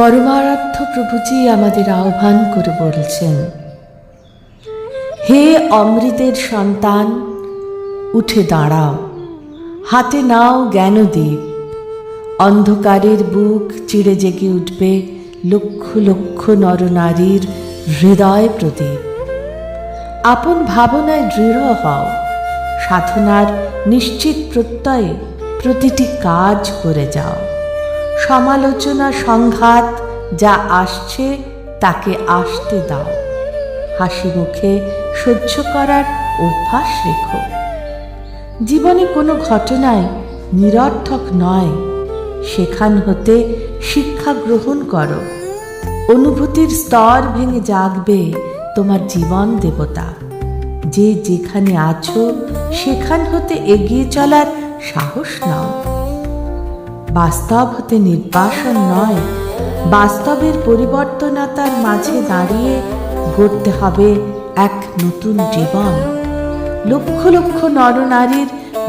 পরমারাধ্য প্রভুজি আমাদের আহ্বান করে বলছেন, হে অমৃতের সন্তান, উঠে দাঁড়াও, হাতে নাও জ্ঞানদীপ, অন্ধকারের বুক চিড়ে জেগে উঠবে লক্ষ লক্ষ নরনারীর হৃদয় প্রদীপ। আপন ভাবনায় দৃঢ় হও, সাধনার নিশ্চিত প্রত্যয়ে প্রতিটি কাজ করে যাও। সমালোচনা সংঘাত যা আসছে তাকে আসতে দাও। হাসি মুখে সহ্য করার অভ্যাস রেখো। জীবনে কোনো ঘটনাই নিরর্থক নয়, সেখান হতে শিক্ষা গ্রহণ করো। অনুভূতির স্তর ভেঙে জাগবে তোমার জীবন দেবতা। যে যেখানে আছো, সেখান হতে এগিয়ে চলার সাহস নাও। বাস্তব হতে নির্বাসন নয়। বাস্তবের পরিবর্তনতার মাঝে দাঁড়িয়ে গড়তে হবে এক নতুন জীবন। লক্ষ লক্ষ নরনারীর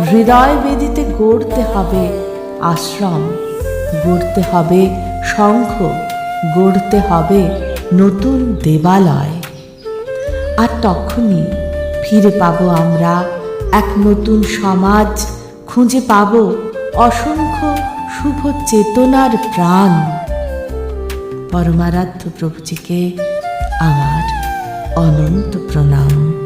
হৃদয় বেদিতে গড়তে হবে আশ্রম, গড়তে হবে সংঘ গড়তে হবে নতুন দেবালয়। আর তখনই ফিরে পাবো আমরা এক নতুন সমাজ, খুঁজে পাবো অসংখ্য শুভ চেতনার প্রাণ। পরমারাধ্য প্রভুজিকে আমার অনন্ত প্রণাম।